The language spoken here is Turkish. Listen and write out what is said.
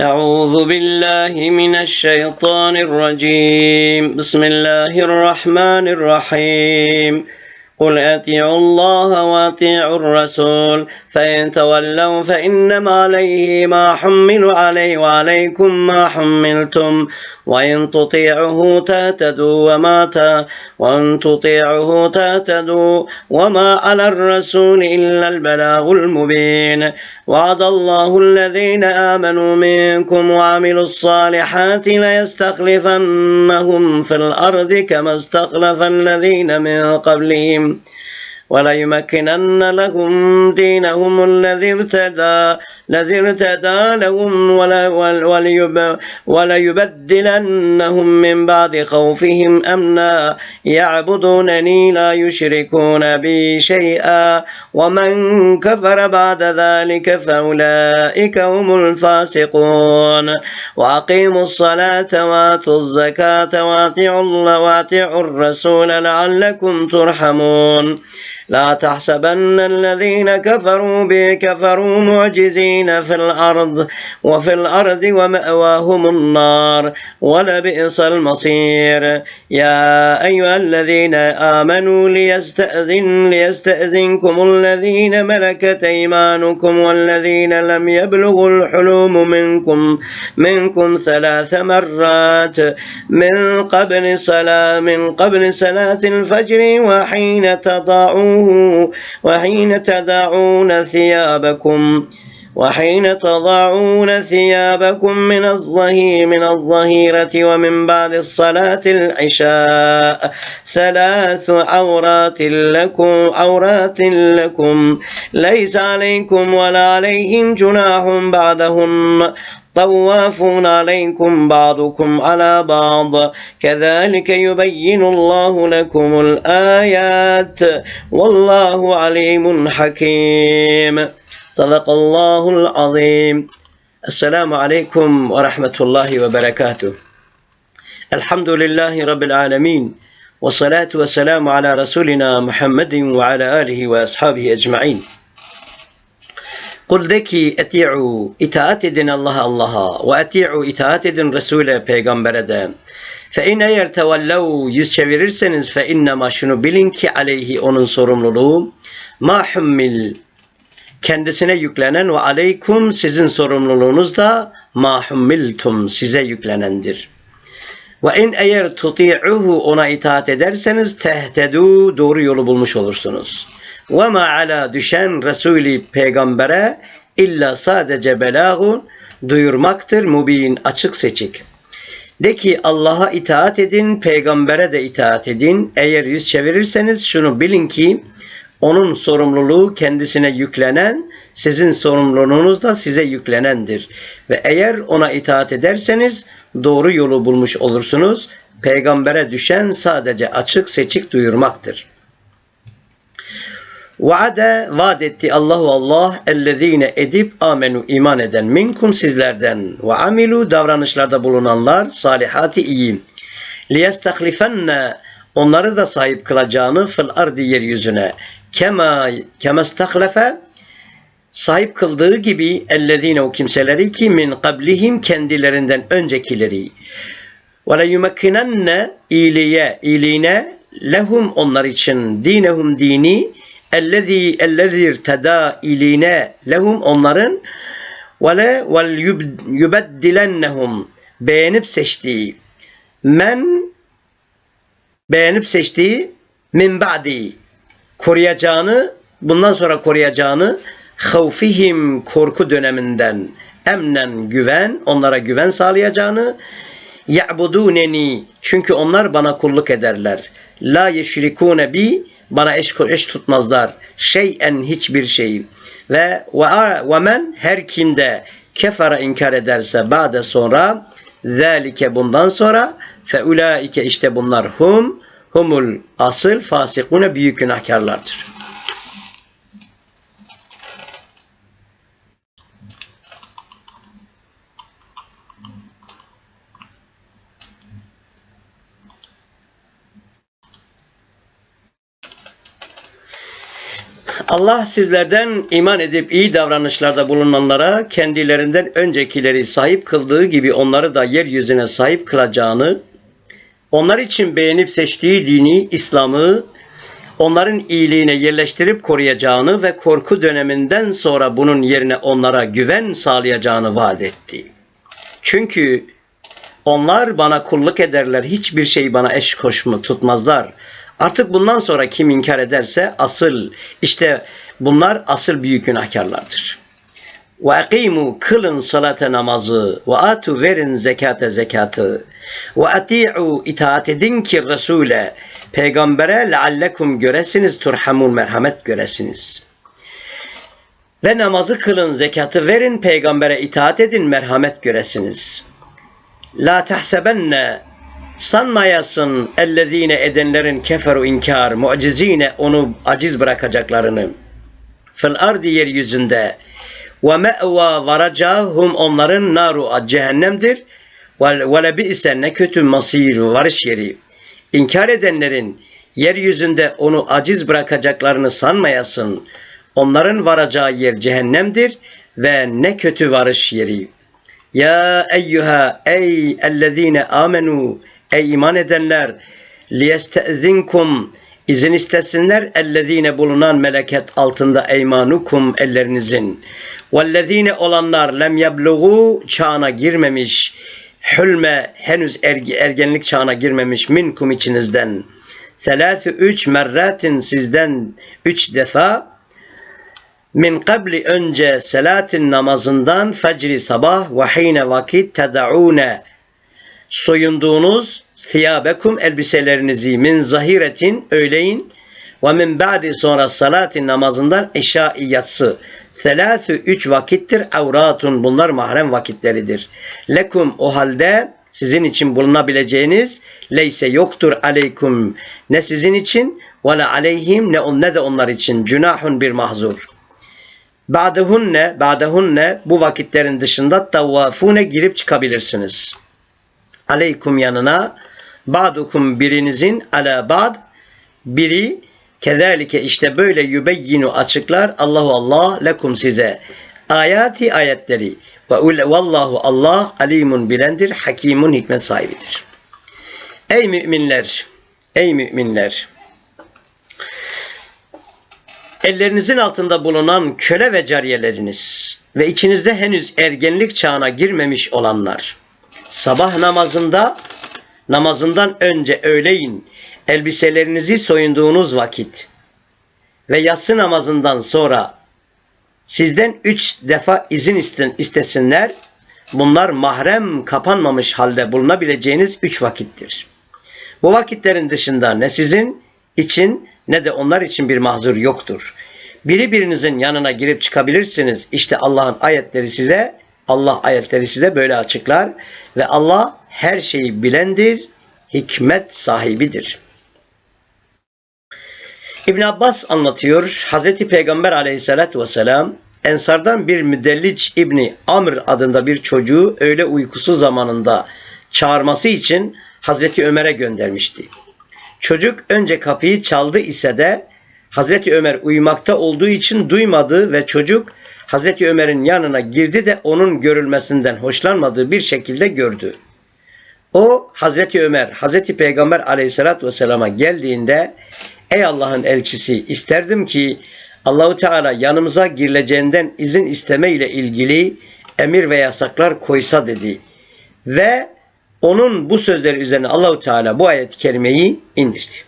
أعوذ بالله من الشيطان الرجيم. بسم الله الرحمن الرحيم. قل أطيعوا الله وأطيعوا الرسول. فإن تولوا فإنما عليه ما حمل عليه وعليكم ما حملتم. وإن تطيعه تهتدوا وما ت... وإن تطيعه تهتدوا وما على الرسول إلا البلاغ المبين. وعد الله الذين آمنوا منكم وعملوا الصالحات ليستخلفنهم في الأرض كما استخلف الذين من قبلهم وليمكنن لهم دينهم الذي ارتدى الذي ارتدى لهم وليبدلنهم من بعد خوفهم أمنا يعبدونني لا يشركون بي شيئا ومن كفر بعد ذلك فأولئك هم الفاسقون. وأقيموا الصلاة وآتوا الزكاة وأطيعوا الله وأطيعوا الرسول لعلكم ترحمون. لا تحسبن الذين كفروا به كفروا معجزين في الأرض وفي الأرض ومأواهم النار ولبئس المصير. يا أيها الذين آمنوا ليستأذن ليستأذنكم الذين ملكت أيمانكم والذين لم يبلغوا الحلوم منكم منكم ثلاث مرات. من قبل صلاة من قبل صلاة الفجر وحين تضاعون وحين تدعون ثيابكم وحين تضعون ثيابكم من الظهير من الظهيرة ومن بعد الصلاة العشاء ثلاث عورات لكم عورات لكم ليس عليكم ولا عليهم جناح بعدهم طوافون عليكم بعضكم على بعض. كذلك يبين الله لكم الآيات. والله عليم حكيم. صدق الله العظيم. السلام عليكم ورحمة الله وبركاته. الحمد لله رب العالمين. والصلاة والسلام على رسولنا محمد وعلى آله وأصحابه أجمعين. Kul de ki eti'u itaat edin Allah'a Allah'a ve eti'u itaat edin Resul'e peygambere de. Fe in eğer tevellev yüz çevirirseniz fe innema şunu bilin ki aleyhi onun sorumluluğu ma hummil kendisine yüklenen ve aleykum sizin sorumluluğunuz da ma hummiltum size yüklenendir. Ve in eğer tuti'uhu ona itaat ederseniz tehtedu doğru yolu bulmuş olursunuz. Ve ma ala düşen Resulü peygambere illa sadece belagun duyurmaktır mubin açık seçik. De ki Allah'a itaat edin, peygambere de itaat edin. Eğer yüz çevirirseniz şunu bilin ki onun sorumluluğu kendisine yüklenen, sizin sorumluluğunuz da size yüklenendir. Ve eğer ona itaat ederseniz doğru yolu bulmuş olursunuz. Peygambere düşen sadece açık seçik duyurmaktır. Vaade vaad etti Allahu Allah ellezine edip amenu iman eden minkum sizlerden. Ve amilu davranışlarda bulunanlar salihati iyi. Liyestahlifenne onları da sahip kılacağını fil ardi yeryüzüne. Kema kemestahlafe sahip kıldığı gibi ellezine o kimseleri ki min kablihim kendilerinden öncekileri. Ve le yumekkinenne iyiliğe iyiliğine lehum onlar için dinehum dini ellezî ellezî irtedâ iline lehum onların ve le vel yubeddilennehum beğenip seçtiği men beğenip seçtiği min ba'di koruyacağını bundan sonra koruyacağını havfihim korku döneminden emnen güven onlara güven sağlayacağını ya'buduneni çünkü onlar bana kulluk ederler la yeşrikune bi bana eş, eş tutmazlar. Şeyen hiçbir şey. Ve ve men her kimde kefara inkar ederse ba'de sonra zalike bundan sonra fe ulaike işte bunlar hum humul asıl fasikune büyük günahkarlardır. Allah sizlerden iman edip iyi davranışlarda bulunanlara kendilerinden öncekileri sahip kıldığı gibi onları da yeryüzüne sahip kılacağını, onlar için beğenip seçtiği dini, İslam'ı onların iyiliğine yerleştirip koruyacağını ve korku döneminden sonra bunun yerine onlara güven sağlayacağını vaat etti. Çünkü onlar bana kulluk ederler, hiçbir şey bana eş koşma tutmazlar. Artık bundan sonra kim inkar ederse asıl işte bunlar asıl büyük günahkarlardır. Ve akimu kılın salate namazı ve atu verin zekate zekatı ve ati'u itaat edin ki Resul'e peygambere leallekum göresiniz turhamun merhamet göresiniz. Ve namazı kılın zekatı verin peygambere itaat edin merhamet göresiniz. La tahsebenne sanmayasın ellezine edenlerin keferu inkar mucizine onu aciz bırakacaklarını. Fil ardi yeryüzünde ve me'va varacahum onların naru cehennemdir. Ve lebi'se ne kötü masir varış yeri. İnkar edenlerin yeryüzünde onu aciz bırakacaklarını sanmayasın. Onların varacağı yer cehennemdir ve ne kötü varış yeri. Ya eyyuha ey ellezine amenu ey iman edenler liyestezinkum izin istesinler. Ellezine bulunan meleket altında eymanukum ellerinizin. Vellezine olanlar lem yebluğu çağına girmemiş hülme henüz ergi, ergenlik çağına girmemiş minkum içinizden. Selâsü üç merratin sizden üç defa min kabli önce selatin namazından fecri sabah ve hine vakit tedaune soyunduğunuz siyabekum elbiselerinizi min zahiretin öğleyin ve min ba'di sonra salatin namazından işa yatsı. Selâsü üç vakittir avratun bunlar mahrem vakitleridir. Lekum o halde sizin için bulunabileceğiniz leyse yoktur aleykum ne sizin için ve la aleyhim ne, on, ne de onlar için cünahun bir mahzur. Ba'dehunne, ba'dehunne bu vakitlerin dışında tavvafune girip çıkabilirsiniz. Aleykum yanına ba'dukum birinizin ala ba'd. Biri kezalike işte böyle yübeyyinu açıklar Allahu Allah lekum size. Ayati ayetleri. Ve vallahu Allah alimun bilendir hakimun hikmet sahibidir. Ey müminler ey müminler. Ellerinizin altında bulunan köle ve cariyeleriniz ve içinizde henüz ergenlik çağına girmemiş olanlar sabah namazında namazından önce öğleyin elbiselerinizi soyunduğunuz vakit ve yatsı namazından sonra sizden üç defa izin istesinler. Bunlar mahrem kapanmamış halde bulunabileceğiniz üç vakittir. Bu vakitlerin dışında ne sizin için ne de onlar için bir mahzur yoktur. Biri birinizin yanına girip çıkabilirsiniz. İşte Allah'ın ayetleri size, Allah ayetleri size böyle açıklar ve Allah her şeyi bilendir, hikmet sahibidir. İbn Abbas anlatıyor. Hazreti Peygamber aleyhissalatü vesselam Ensardan bir müdelliç İbni Amr adında bir çocuğu öğle uykusu zamanında çağırması için Hazreti Ömer'e göndermişti. Çocuk önce kapıyı çaldı ise de Hazreti Ömer uyumakta olduğu için duymadı ve çocuk Hazreti Ömer'in yanına girdi de onun görülmesinden hoşlanmadığı bir şekilde gördü. O Hazreti Ömer, Hazreti Peygamber aleyhissalatü vesselama geldiğinde ey Allah'ın elçisi isterdim ki Allahu Teala yanımıza girileceğinden izin isteme ile ilgili emir ve yasaklar koysa dedi. Ve onun bu sözleri üzerine Allahu Teala bu ayet-i kerimeyi indirdi.